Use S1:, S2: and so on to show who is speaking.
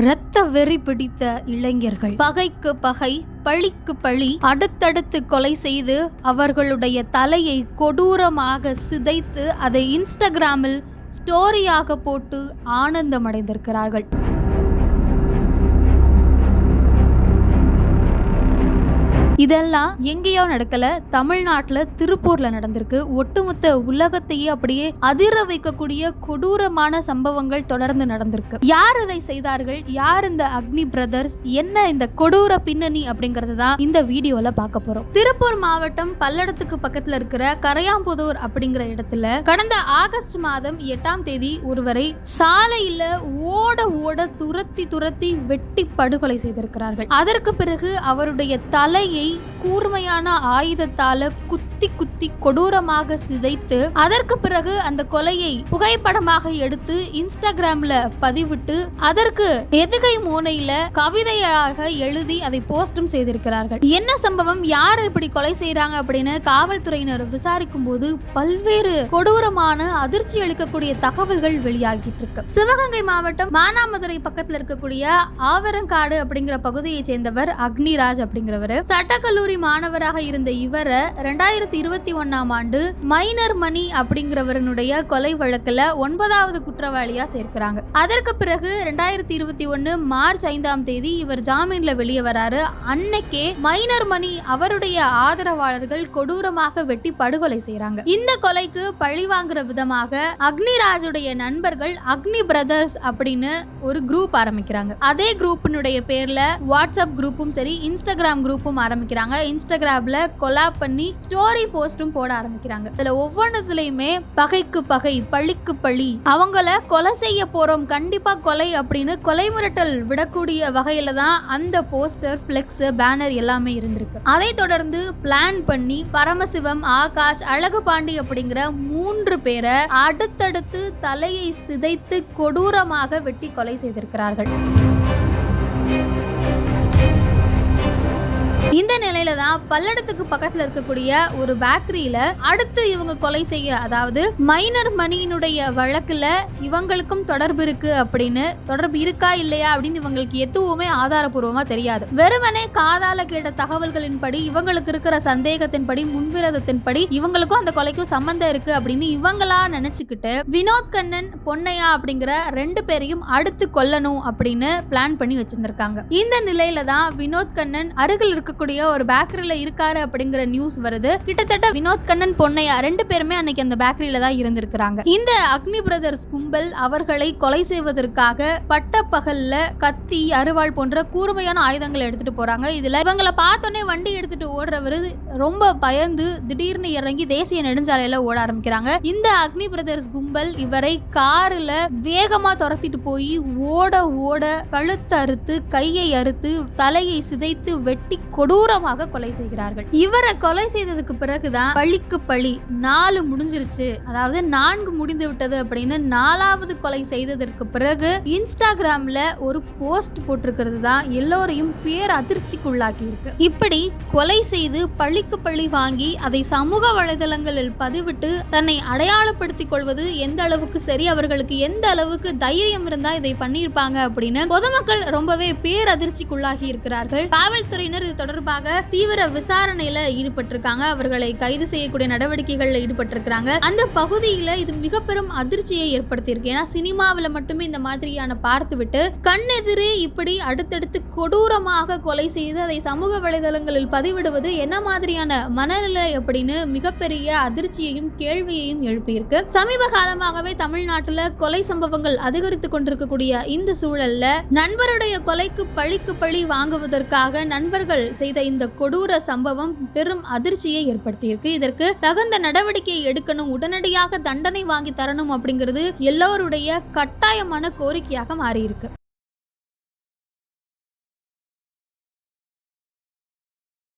S1: இரத்த வெறி பிடித்த இளைஞர்கள். பகைக்கு பகை பழிக்கு பழி அடுத்தடுத்து கொலை செய்து அவர்களுடைய தலையை கொடூரமாக சிதைத்து அதை இன்ஸ்டாகிராமில் ஸ்டோரியாக போட்டு ஆனந்தமடைந்திருக்கிறார்கள். இதெல்லாம் எங்கேயோ நடக்கல. தமிழ்நாட்டுல திருப்பூர்ல நடந்திருக்கு. ஒட்டுமொத்த உலகத்தையே அப்படியே அதிர வைக்கக்கூடிய கொடூரமான சம்பவங்கள் தொடர்ந்து நடந்திருக்கு. யார் இதை செய்தார்கள்? யார் இந்த அக்னி பிரதர்ஸ் என்ன இந்த கொடூர பின்னணி அப்படிங்கறது தான் இந்த வீடியோல பார்க்க போறோம். திருப்பூர் மாவட்டம் பல்லடத்துக்கு பக்கத்துல இருக்கிற கரையாம்புதூர் அப்படிங்கிற இடத்துல கடந்த ஆகஸ்ட் மாதம் எட்டாம் தேதி ஒருவரை சாலையில ஓட ஓட துரத்தி துரத்தி வெட்டி படுகொலை செய்திருக்கிறார்கள். அதற்கு பிறகு அவருடைய தலையை Bye. கூர்மையான ஆயுதத்தால குத்தி குத்தி கொடூரமாக சிதைத்து அதற்கு பிறகு அந்த கொலையை புகைப்படமாக எடுத்து இன்ஸ்டாகிராம்ல பதிவிட்டு அதற்கு எதுகை மூனையில கவிதையாக எழுதி அதை போஸ்டும் செய்திருக்கிறார்கள். என்ன சம்பவம்? யார் இப்படி கொலை செய்யறாங்க அப்படின்னு காவல்துறையினர் விசாரிக்கும் போது பல்வேறு கொடூரமான அதிர்ச்சி அளிக்கக்கூடிய தகவல்கள் வெளியாகிட்டு இருக்கு சிவகங்கை மாவட்டம் மானாமதுரை பக்கத்துல இருக்கக்கூடிய ஆவரங்காடு அப்படிங்கிற பகுதியை சேர்ந்தவர் அக்னிராஜ் அப்படிங்கிறவர். சட்டக்கல்லூரி மாணவராக இருந்த இவரை ரெண்டாயிரத்தி இருபத்தி ஒன்னாம் ஆண்டு மைனர் மணி அப்படிங்கிறவருடைய கொலை வழக்குல ஒன்பதாவது குற்றவாளியா சேர்க்கிறாங்க. அதற்கு பிறகு ரெண்டாயிரத்தி இருபத்தி ஒன்னு மார்ச் ஐந்தாம் தேதி இவர் ஜாமீன்ல வெளியே வராரு. அன்னைக்கே மைனர் மணி அவருடைய ஆதரவாளர்கள் கொடூரமாக வெட்டி படுகொலை செய்யறாங்க இந்த கொலைக்கு பழி வாங்குற விதமாக அக்னிராஜுடைய நண்பர்கள் அக்னி பிரதர்ஸ் அப்படின்னு ஒரு குரூப் ஆரம்பிக்கிறாங்க. அதே குரூப்பினுடைய பேர்ல வாட்ஸ்அப் குரூப்பும் சரி இன்ஸ்டாகிராம் குரூப்பும் ஆரம்பிக்கிறாங்க. இன்ஸ்டாகிராம்ல கொலாப் பண்ணி ஸ்டோரி போஸ்டும் போட ஆரம்பிக்கிறாங்க. இதுல ஒவ்வொன்றதுலயுமே பகைக்கு பகை பழிக்கு பழி அவங்கள கொலை செய்ய போறோம் கண்டிப்பா கொலை அப்படின்னு கொலை மிரட்டல் விடக்கூடிய வகையில தான் அந்த போஸ்டர் பிளெக்ஸ் பேனர் எல்லாமே இருந்திருக்கு. அதை தொடர்ந்து பிளான் பண்ணி பரமசிவம் ஆகாஷ் அழகு பாண்டி அப்படிங்கிற மூன்று பேரை அடுத்தடுத்து தலையை சிதைத்து கொடூரமாக வெட்டி கொலை செய்திருக்கிறார்கள். தான் பல்லடத்துக்கு பக்கத்துல இருக்கக்கூடிய ஒரு பேக்கரியில அடுத்து இவங்க கொலை செய்ய அதாவது மைனர் மணியினுடைய வழக்குல இவங்களுக்கும் தொடர்பு இருக்கு அப்படின்னு தொடர்பு இருக்கா இல்லையா அப்படின்னு இவங்களுக்கு எதுவுமே ஆதாரபூர்வமா தெரியாது. வெறுமனே காதால கேட்ட தகவல்களின்படி இவங்களுக்கு இருக்கிற சந்தேகத்தின்படி முன்விரதத்தின்படி இவங்களுக்கும் அந்த கொலைக்கும் சம்பந்தம் இருக்கு அப்படின்னு இவங்களா நினைச்சுக்கிட்டு வினோத் கண்ணன் பொன்னையா அப்படிங்கிற ரெண்டு பேரையும் அடுத்து கொல்லணும் அப்படின்னு பிளான் பண்ணி வச்சிருந்திருக்காங்க. இந்த நிலையில தான் வினோத் கண்ணன் அருகில் இருக்கக்கூடிய ஒரு பேக் பேக்கரியில இருக்காரு அப்படிங்கிற நியூஸ் வருது. கிட்டத்தட்ட வினோத் கண்ணன் பொன்னையா ரெண்டு பேருமே அன்னைக்கு அந்த பேக்கரியில தான் இருந்திருக்கிறாங்க. இந்த அக்னி பிரதர்ஸ் கும்பல் அவர்களை கொலை செய்வதற்காக பட்ட பகல்ல கத்தி அருவாள் போன்ற கூர்மையான ஆயுதங்களை எடுத்துட்டு போறாங்க. இதுல இவங்களை பார்த்தோன்னே வண்டி எடுத்துட்டு ஓடுறவரு ரொம்ப பயந்து திடீர்னு இறங்கி தேசிய நெடுஞ்சாலையில ஓட ஆரம்பிக்கிறாங்க. இந்த அக்னி பிரதர்ஸ் கும்பல் இவரை காருல வேகமா துரத்திட்டு போய் ஓட ஓட கழுத்து அறுத்து கையை அறுத்து தலையை சிதைத்து வெட்டி கொடூரமாக கொலை செய்கிறார்கள். இவரை கொலை செய்ததுக்கு பிறகுதான் பழிக்கு பழி. நாலு முடிஞ்சிருச்சு. அதாவது நான்கு முடிந்து விட்டது அப்படின்னு நாலாவது கொலை செய்ததற்கு பிறகு இன்ஸ்டாகிராம்ல ஒரு போஸ்ட் போட்டிருக்கிறது தான் எல்லோரையும் பேர் அதிர்ச்சிக்குள்ளாக்கி இருக்கு இப்படி கொலை செய்து பழிக்கு பழி வாங்கி அதை சமூக வலைதளங்களில் பதிவிட்டு தன்னை அடையாளப்படுத்திக் கொள்வது எந்த அளவுக்கு சரி? அவர்களுக்கு எந்த அளவுக்கு தைரியம் இருந்தா இதை பண்ணியிருப்பாங்க அப்படின்னு பொதுமக்கள் ரொம்பவே பேரதிர்ச்சிக்குள்ளாகி இருக்கிறார்கள் காவல்துறையினர் இது தொடர்பாக தீவிர விசாரணையில ஈடுபட்டிருக்காங்க. அவர்களை கைது செய்யக்கூடிய நடவடிக்கைகள்ல ஈடுபட்டிருக்கிறாங்க. அந்த பகுதியில இது மிக பெரும் அதிர்ச்சியை ஏற்படுத்தியிருக்கு. ஏன்னா சினிமாவில் மட்டுமே இந்த மாதிரியான பார்த்துவிட்டு கண்ணெதிரே இப்படி அடுத்தடுத்து கொடூரமாக கொலை செய்து அதை சமூக வலைதளங்களில் பதிவிடுவது என்ன மாதிரியான மனநிலை அப்படின்னு மிகப்பெரிய அதிர்ச்சியையும் கேள்வியையும் எழுப்பியிருக்கு. சமீப காலமாகவே தமிழ்நாட்டுல கொலை சம்பவங்கள் அதிகரித்து கொண்டிருக்கக்கூடிய இந்த சூழல்ல நண்பருடைய கொலைக்கு பழிக்கு பழி வாங்குவதற்காக நண்பர்கள் செய்த இந்த கொடூர சம்பவம் பெரும் அதிர்ச்சியை ஏற்படுத்தியிருக்கு. இதற்கு தகுந்த நடவடிக்கை எடுக்கணும் உடனடியாக தண்டனை வாங்கி தரணும் அப்படிங்கிறது எல்லோருடைய கட்டாயமான கோரிக்கையாக மாறியிருக்கு.